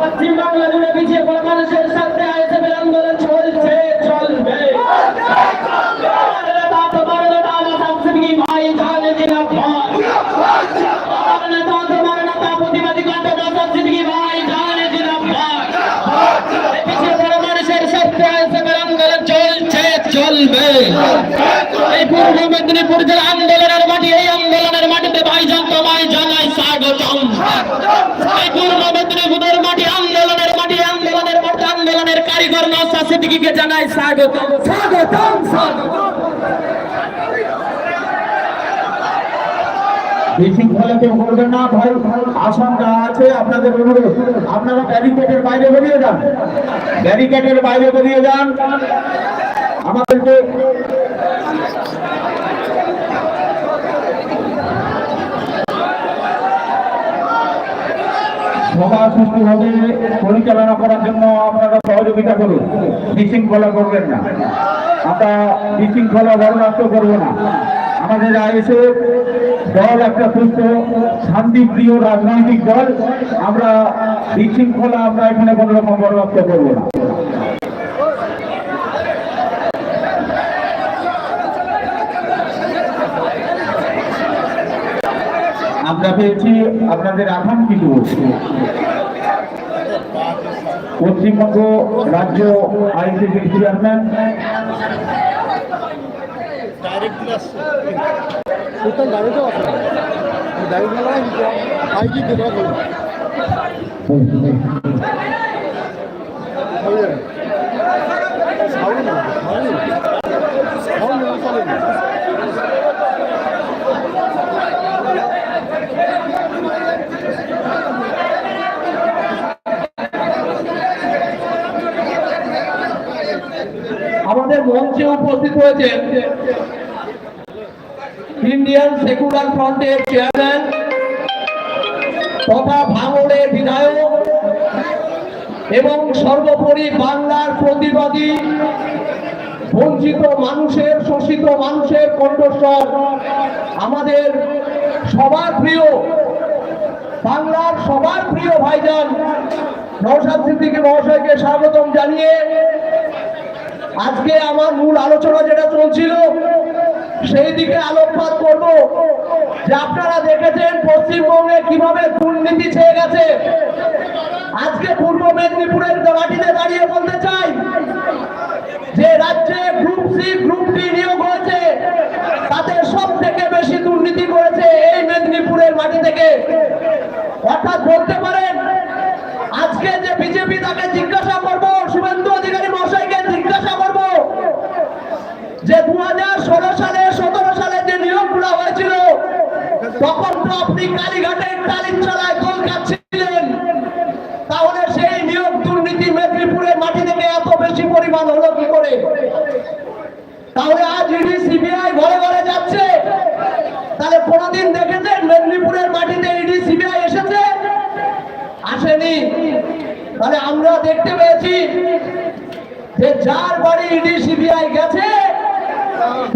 পশ্চিম বাংলা জুড়ে পিছিয়ে পড়া মানুষের সাথে আইএসএফের আন্দোলন চলছে, চলবে। জানে জানে চলবে। এই পূর্ব মেদিনীপুর জেলা আন্দোলনের মাটি, এই আন্দোলনের মাটিতে ভাইজান তোমায় জানাই সিদ্দিকীকে জানাই স্বাগত। স্বাগতম না ভাই, আশঙ্কা আছে আপনাদের আপনারা ব্যারিকেডের বাইরে বেরিয়ে যান। ব্যারিকেডের বাইরে বেরিয়ে যান। আমাদেরকে সভা সুষ্ঠুভাবে পরিচালনা করার জন্য আপনারা সহযোগিতা করুন। বিশৃঙ্খলা করবেন না। আমরা বিশৃঙ্খলা বরদাস্ত করব না। আমাদের আইএসএ দল একটা সুস্থ, শান্তিপ্রিয় রাজনৈতিক দল। আমরা বিশৃঙ্খলা আমরা এখানে কোনো রকম বরদাস্ত করব না। আমরা পেয়েছি আপনাদের আকাঙ্ক্ষিত পশ্চিমবঙ্গ রাজ্য আইসিসি চেয়ারম্যান। 일단 আমাদের মঞ্চে উপস্থিত হয়েছে ইন্ডিয়ান সেকুলার ফ্রন্টের চেয়ারম্যান তথা ভাঙড়ের বিধায়ক এবং সর্বোপরি বাংলার প্রতিবাদী বঞ্চিত মানুষের, শোষিত মানুষের কণ্ঠস্বর আমাদের সবার প্রিয়, বাংলার সবার প্রিয় ভাইজান নৌসাদ সিদ্দিকী মহাশয়কে স্বাগতম জানিয়ে আজকে আমার মূল আলোচনা যেটা চলছিল, সেই দিকে আলোকপাত করব। যে আপনারা দেখেছেন, পশ্চিমবঙ্গে কীভাবে দুর্নীতি ছেয়ে গেছে। আজকে পূর্ব মেদিনীপুরের মাটিতে দাঁড়িয়ে বলতে চাই, যে রাজ্যে গ্রুপ সি গ্রুপ ডি নিয়োগ হয়েছে, তাতে সব থেকে বেশি দুর্নীতি করেছে এই মেদিনীপুরের মাটি থেকে। অর্থাৎ বলতে পারেন, আজকে যে বিজেপি তাকে জিজ্ঞাসা করব শুভেন্দু অধিকারী মহাশয়কে জিজ্ঞাসা করব যে দু হাজার ষোলো সালে সতেরো সালে যে নিয়োগগুলো হয়েছিল তখন তো আপনি কালীঘাটের টালির চালায় গোল খাচ্ছিলেন তাহলে সেই নিয়োগ দুর্নীতি মেদিনীপুরের মাটি থেকে এত বেশি পরিমাণ হলো কি করে তাহলে আজ ইডি সিবিআই ঘরে ঘরে যাচ্ছে তাহলে কোনদিন দেখেছেন মেদিনীপুরের মাটিতে ইডি সিবিআই এসেছে আসেনি তাহলে আমরা দেখতে পেয়েছি যে যার বাড়ি ইডি সিবিআই গেছে,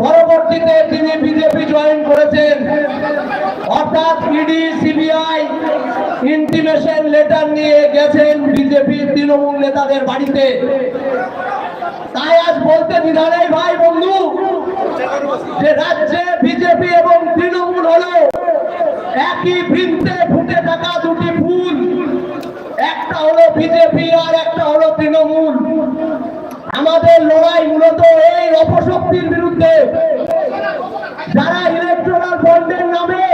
পরবর্তীতে তিনি বিজেপি জয়েন করেছেন। অর্থাৎ ইডি সিবিআই ইন্টিমেশন লেটার নিয়ে গেছেন বিজেপি তৃণমূল নেতাদের বাড়িতে। তাই আজ বলতে দ্বিধা নেই ভাই বন্ধু, যে রাজ্যে বিজেপি এবং তৃণমূল হলো একই বৃন্তে ফুটে থাকা দুটি ফুল। হলো বিজেপি আর একটা হলো তৃণমূল। আমাদের লড়াই মূলত এই অপশক্তির বিরুদ্ধে। যারা ইলেকট্রাল বন্ডের নামে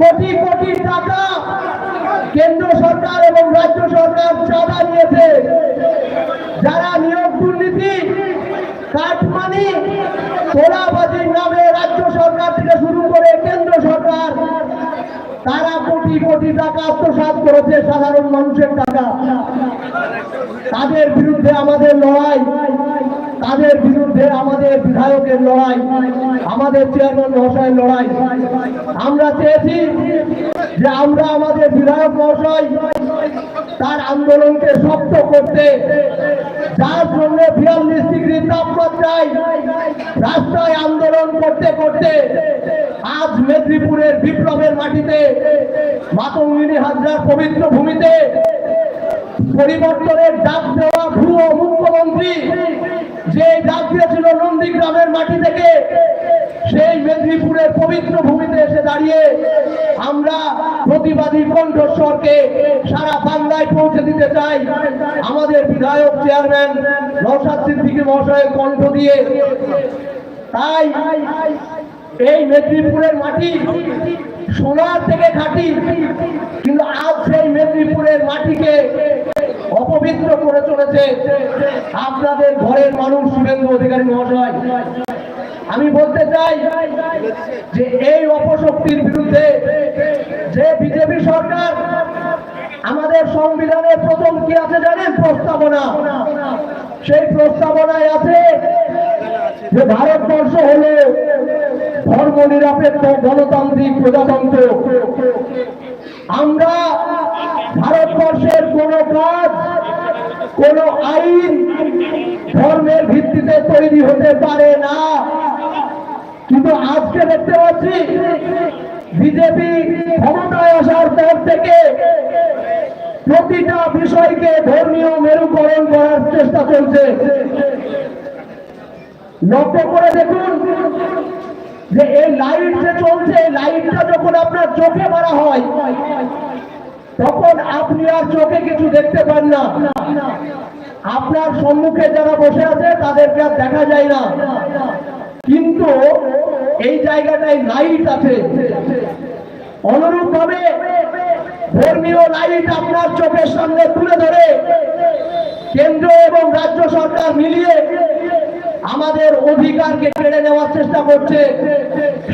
কোটি কোটি টাকা কেন্দ্র সরকার এবং রাজ্য সরকার চাঁদা নিয়েছে, যারা নিয়োগ দুর্নীতি, কাটমানি, তোলাবাজির নামে রাজ্য সরকার থেকে শুরু করে কেন্দ্র সরকার, তারা কোটি কোটি টাকা আত্মসাৎ করেছে সাধারণ মানুষের টাকা তাদের বিরুদ্ধে আমাদের লড়াই, তাদের বিরুদ্ধে আমাদের বিধায়কের লড়াই, আমাদের চেয়ারম্যান মহাশয়ের লড়াই। আমরা চেয়েছি যে আমরা আমাদের বিধায়ক মহাশয় তার আন্দোলনকে শক্ত করতে, যার জন্য বিয়াল্লিশ ডিগ্রি তাপমাত্রায় রাস্তায় আন্দোলন করতে করতে আজ মেদিনীপুরের বিপ্লবের মাটিতে, মাতঙ্গিনী হাজরার পবিত্র ভূমিতে পরিবর্তনের ডাক দেওয়া ভুয়ো মুখ্যমন্ত্রী, যে ডাক দিয়েছিল নন্দীগ্রামের মাটি থেকে, সেই মেদিনীপুরের পবিত্র ভূমিতে এসে দাঁড়িয়ে আমরা প্রতিবাদী কণ্ঠস্বরকে সারা বাংলায় পৌঁছে দিতে চাই। আমাদের বিধায়ক চেয়ারম্যান নৌসাদ সিদ্দিকী মহাশয়ের কণ্ঠ দিয়ে। তাই এই মেদিনীপুরের মাটি সোনার থেকে খাঁটি, কিন্তু আজ সেই মেদিনীপুরের মাটিকে অপবিত্র করে চলেছে। আপনাদের ঘরের মানুষ শুভেন্দু অধিকারী মহাশয়। আমি বলতে চাই যে এই অপশক্তির বিরুদ্ধে যে বিজেপি সরকার আমাদের সংবিধানের প্রথম কি আছে জানেন? প্রস্তাবনা। সেই প্রস্তাবনায় আছে যে ভারতবর্ষ হলো ধর্ম নিরপেক্ষ গণতান্ত্রিক প্রজাতন্ত্র। আমরা ভারতবর্ষের কোন কাজ, কোন আইন ধর্মের ভিত্তিতে তৈরি হতে পারে না। কিন্তু আজকে দেখতে পাচ্ছি বিজেপি ক্ষমতায় আসার পর থেকে প্রতিটা বিষয়কে ধর্মীয় মেরুকরণ করার চেষ্টা চলছে। লক্ষ্য করে দেখুন যে এই লাইট যে চলছে লাইটটা যখন আপনার চোখে মারা হয় তখন আপনি আর চোখে কিছু দেখতে পান না। আপনার সম্মুখে যারা বসে আছে, তাদেরকে আর দেখা যায় না। কিন্তু এই জায়গাটায় লাইট আছে। অনুরূপ ভাবে ধর্মীয় লাইট আপনার চোখের সামনে তুলে ধরে। কেন্দ্র এবং রাজ্য সরকার মিলিয়ে আমাদের অধিকারকে কেড়ে নেওয়ার চেষ্টা করছে।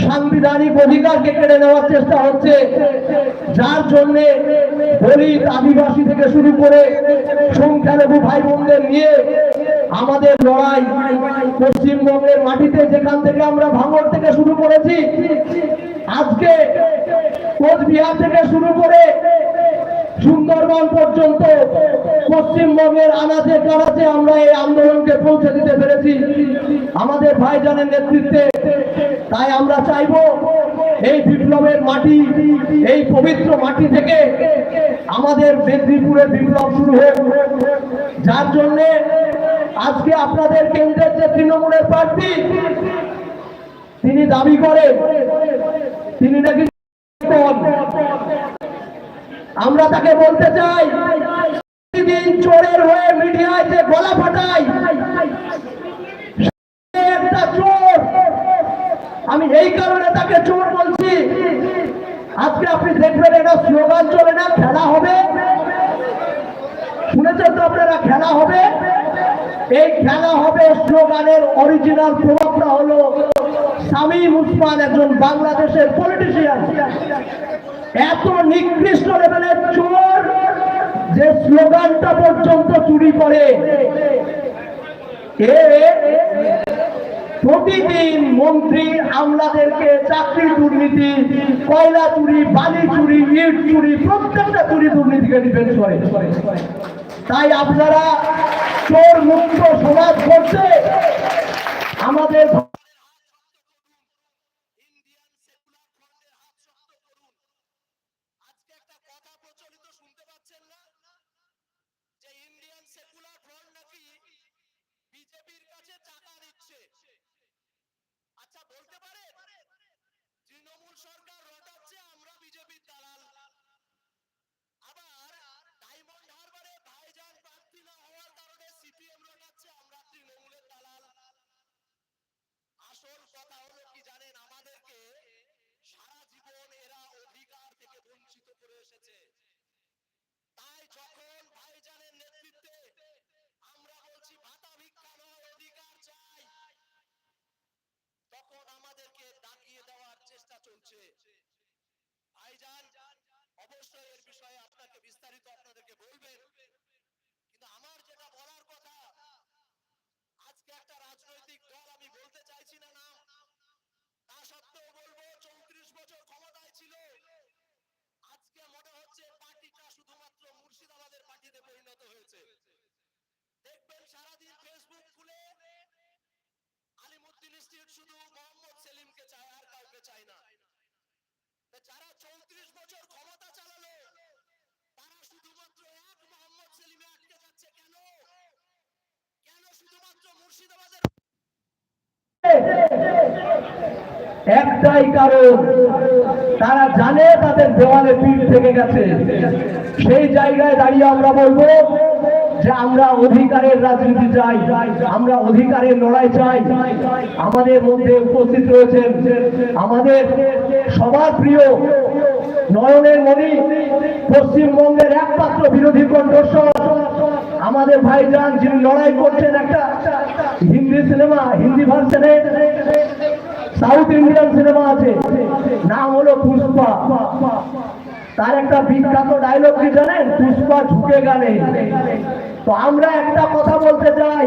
সাংবিধানিক অধিকারকে কেড়ে নেওয়ার চেষ্টা হচ্ছে। যার জন্য দলিত আদিবাসী থেকে শুরু করে সংখ্যালঘু ভাই বোনদের নিয়ে আমাদের লড়াই পশ্চিমবঙ্গের মাটিতে যেখান থেকে আমরা ভাঙর থেকে শুরু করেছি আজকে কোচবিহার থেকে শুরু করে সুন্দরবন পর্যন্ত পশ্চিমবঙ্গের আনাচে কানাচে আমরা এই আন্দোলনকে পৌঁছে দিতে পেরেছি। আমাদের ভাইজানের নেতৃত্বে। তাই আমরা চাইব এই বিপ্লবের মাটি, এই পবিত্র মাটি থেকে আমাদের মেদিনীপুরে বিপ্লব শুরু হোক। যার জন্যে আজকে আপনাদের কেন্দ্রের যে তৃণমূলের প্রার্থী তিনি দাবি করেন, তিনি নাকি আমরা তাকে বলতে চাই, প্রতিদিন চোরের হয়ে মিডিয়ায় যে গলা ফাটাই একটা চোর। আমি এই কারণে তাকে চোর বলছি। আজকে আপনি দেখবেন এটা স্লোগান চলে না, খেলা হবে। শুনেছেন তো আপনারা, খেলা হবে? এই খেলা হবে স্লোগানের অরিজিনাল প্রভাবটা হলো উসমান একজন বাংলাদেশের পলিটিশিয়ান এত নিকৃষ্ট লেভেলের চোর যে স্লোগানটা পর্যন্ত চুরি করে। প্রতিদিন মন্ত্রী আমলাদেরকে চাকরি দুর্নীতি, কয়লা চুরি, বালি চুরি, ইট চুরি, প্রত্যেকটা চুরি দুর্নীতিকে ডিফেন্স করে। তাই আপনারা চোর মুক্ত সমাজ করছে আমাদের ইন্ডিয়ান সেকুলার ফ্রন্টের হাত শক্ত করুন আজকে একটা কথা প্রচলিত শুনতে পাচ্ছেন না যে ইন্ডিয়ান সেকুলার ফ্রন্ট নাকি বিজেপির কাছে টাকা নিচ্ছে আচ্ছা বলতে পারে তৃণমূল সরকার ভাইজান অবশ্যই এর বিষয়ে আপনাকে বিস্তারিত আপনাদেরকে বলবেন কিন্তু আমার যেটা বলার কথা, আজকে একটা রাজনৈতিক দল, আমি বলতে চাইছি না নাম, তা সত্ত্বেও বলব, চৌত্রিশ বছর ক্ষমতায় ছিল। আজকে মনে হচ্ছে পার্টিটা শুধুমাত্র মুর্শিদাবাদের পার্টিতে পরিণত হয়েছে। দেখবেন সারাদিন ফেসবুক খুলে আলিমুদ্দিন ইনস্টিটিউট শুধু মোহাম্মদ সেলিমকে চায়, আর কাউকে চায় না। যারা চৌত্রিশ বছর ক্ষমতা চালালো, তারা শুধুমাত্র এক মোহাম্মদ সেলিমে আটকে যাচ্ছে। কেন? কেন শুধুমাত্র মুর্শিদাবাদের একটাই কারণ, তারা জানে তাদের দেওয়ালে তীর থেকে গেছে। সেই জায়গায় দাঁড়িয়ে আমরা বলব যে আমরা অধিকারের রাজনীতি চাই, আমরা অধিকারের লড়াই চাই। আমাদের মধ্যে উপস্থিত রয়েছেন আমাদের সবার প্রিয় নয়নের মণি, পশ্চিমবঙ্গের একমাত্র বিরোধী কণ্ঠস্বর। আমাদের ভাইজান যিনি লড়াই করছেন একটা হিন্দি সিনেমা, হিন্দি ভার্সনে সাউথ ইন্ডিয়ান সিনেমা আছে। নাম হলো পুষ্পা। তার একটা বিখ্যাত ডায়লগ কি জানেন? পুষ্পা ঝুঁকে গেলে তো আমরা একটা কথা বলতে চাই।